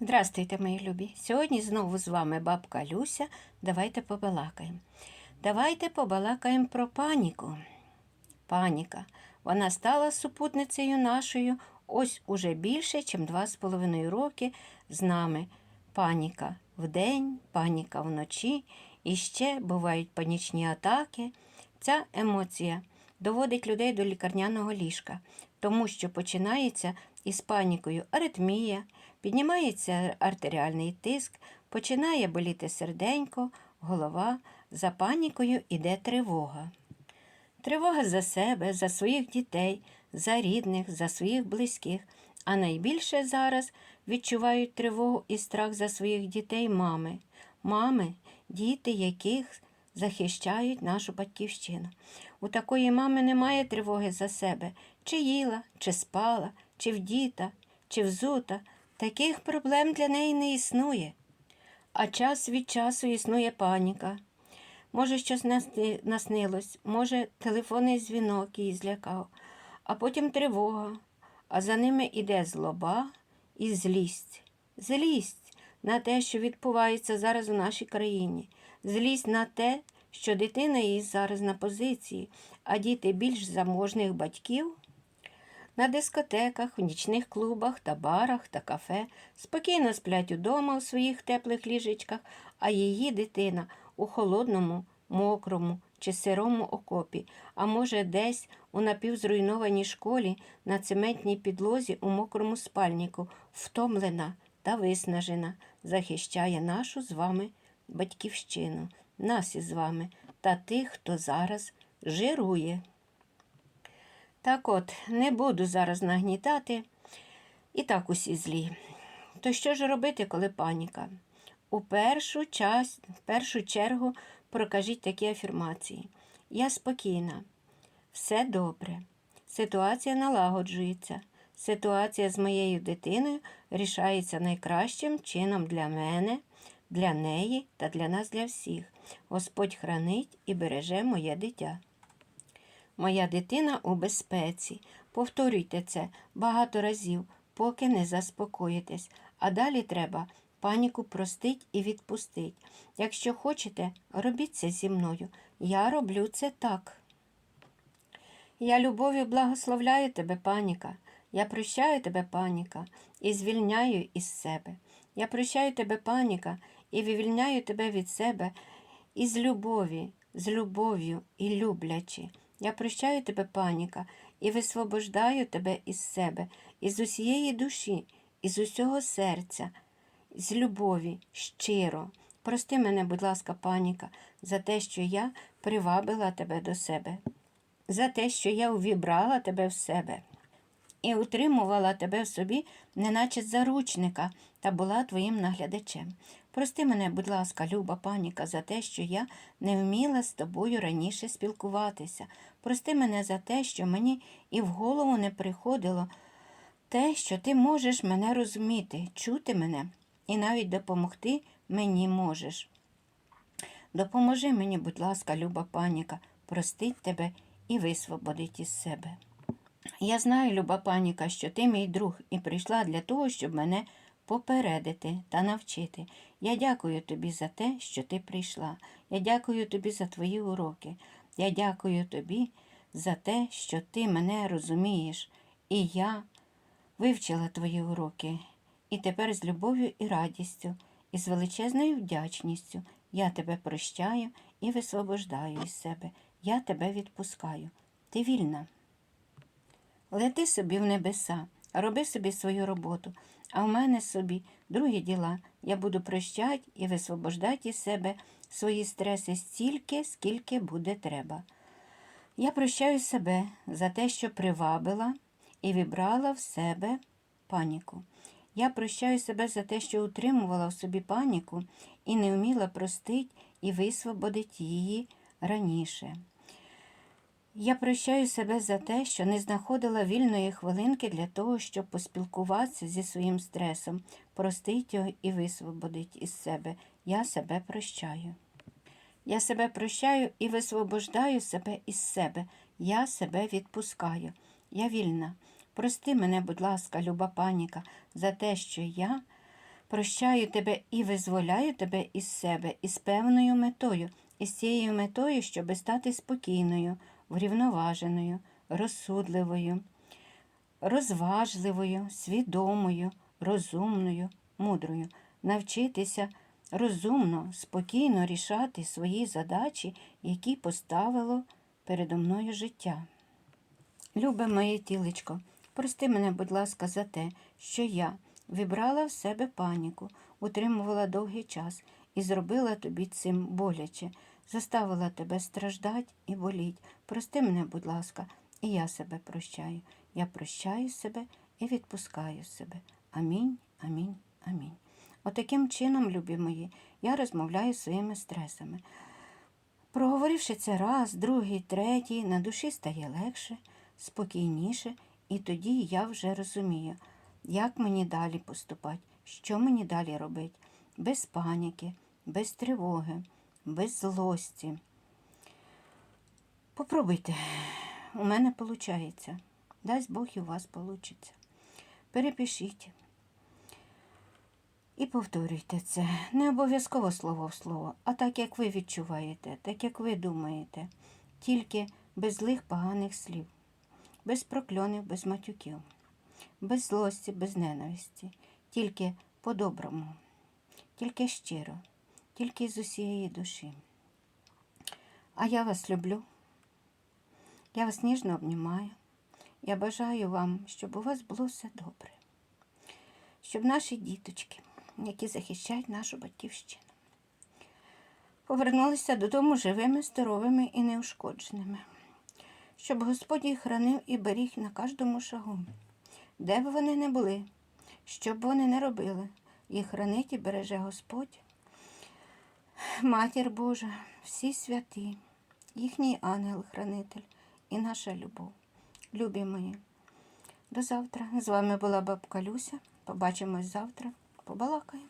Здравствуйте, мої любі! Сьогодні знову з вами бабка Люся. Давайте побалакаємо. Давайте побалакаємо про паніку. Паніка. Вона стала супутницею нашою ось уже більше, ніж два з половиною роки з нами. Паніка вдень, паніка вночі. І ще бувають панічні атаки. Ця емоція доводить людей до лікарняного ліжка, тому що починається із панікою аритмія, піднімається артеріальний тиск, починає боліти серденько, голова, за панікою іде тривога. Тривога за себе, за своїх дітей, за рідних, за своїх близьких. А найбільше зараз відчувають тривогу і страх за своїх дітей мами. Мами, діти яких захищають нашу батьківщину. У такої мами немає тривоги за себе, чи їла, чи спала, чи вдіта, чи взута. Таких проблем для неї не існує. А час від часу існує паніка. Може, щось наснилось, може, телефонний дзвінок її злякав, а потім тривога, а за ними іде злоба і злість. Злість на те, що відбувається зараз у нашій країні, злість на те, що дитина її зараз на позиції, а діти більш заможних батьків? На дискотеках, в нічних клубах та барах та кафе. Спокійно сплять удома у своїх теплих ліжечках, а її дитина у холодному, мокрому чи сирому окопі, а може, десь у напівзруйнованій школі на цементній підлозі у мокрому спальнику, втомлена та виснажена, захищає нашу з вами батьківщину, нас із вами та тих, хто зараз жирує. Так от, не буду зараз нагнітати. І так усі злі. То що ж робити, коли паніка? У першу, час, в першу чергу прокажіть такі афірмації. Я спокійна, все добре. Ситуація налагоджується. Ситуація з моєю дитиною рішається найкращим чином для мене, для неї та для нас, для всіх. Господь хранить і береже моє дитя. Моя дитина у безпеці. Повторюйте це багато разів, поки не заспокоїтесь. А далі треба паніку простить і відпустить. Якщо хочете, робіть це зі мною. Я роблю це так. Я любов'ю благословляю тебе, паніка. Я прощаю тебе, паніка, і звільняю із себе. Я прощаю тебе, паніка, і вивільняю тебе від себе із любові, з любов'ю і люблячи. Я прощаю тебе, паніка, і висвобождаю тебе із себе, із усієї душі, із усього серця, з любові, щиро. Прости мене, будь ласка, паніка, за те, що я привабила тебе до себе, за те, що я увібрала тебе в себе і утримувала тебе в собі, неначе заручника, та була твоїм наглядачем. Прости мене, будь ласка, люба паніка, за те, що я не вміла з тобою раніше спілкуватися. Прости мене за те, що мені і в голову не приходило те, що ти можеш мене розуміти, чути мене і навіть допомогти мені можеш. Допоможи мені, будь ласка, люба паніка, простить тебе і висвободить із себе. Я знаю, люба паніка, що ти мій друг і прийшла для того, щоб мене попередити та навчити. Я дякую тобі за те, що ти прийшла. Я дякую тобі за твої уроки. Я дякую тобі за те, що ти мене розумієш, і я вивчила твої уроки. І тепер з любов'ю і радістю, і з величезною вдячністю я тебе прощаю і висвобождаю із себе. Я тебе відпускаю. Ти вільна. Лети собі в небеса, роби собі свою роботу, а в мене собі другі діла. Я буду прощати і висвобождати із себе свої стреси стільки, скільки буде треба. Я прощаю себе за те, що привабила і вібрала в себе паніку. Я прощаю себе за те, що утримувала в собі паніку і не вміла простить і висвободити її раніше. Я прощаю себе за те, що не знаходила вільної хвилинки для того, щоб поспілкуватися зі своїм стресом, простить його і висвободить із себе. Я себе прощаю. Я себе прощаю і висвобождаю себе із себе. Я себе відпускаю. Я вільна. Прости мене, будь ласка, люба паніка, за те, що я Прощаю тебе і визволяю тебе із себе із певною метою, із цією метою, щоби стати спокійною, врівноваженою, розсудливою, розважливою, свідомою, розумною, мудрою, навчитися розумно, спокійно рішати свої задачі, які поставило передо мною життя. Любе моє тілечко, прости мене, будь ласка, за те, що я вибрала в себе паніку, утримувала довгий час і зробила тобі цим боляче, заставила тебе страждати і боліть. Прости мене, будь ласка, і я себе прощаю. Я прощаю себе і відпускаю себе. Амінь, амінь, амінь. Отаким чином, любі мої, я розмовляю зі своїми стресами. Проговоривши це раз, другий, третій, на душі стає легше, спокійніше, і тоді я вже розумію, як мені далі поступати, що мені далі робити, без паніки, без тривоги, без злості. Попробуйте, у мене виходить. Дасть Бог і у вас вийде. Перепишіть. І повторюйте це. Не обов'язково слово в слово, а так, як ви відчуваєте, так як ви думаєте, тільки без злих поганих слів, без прокльонів, без матюків, без злості, без ненависті, тільки по-доброму, тільки щиро, тільки з усієї душі. А я вас люблю, я вас ніжно обнімаю. Я бажаю вам, щоб у вас було все добре, щоб наші діточки які захищають нашу батьківщину. Повернулися додому живими, здоровими і неушкодженими, щоб Господь їх хранив і беріг на кожному шагу, де б вони не були, що б вони не робили, їх хранить і береже Господь, Матір Божа, всі святі, їхній ангел-хранитель і наша любов. Любі мої. До завтра. З вами була бабка Люся. Побачимось завтра побалакаємо.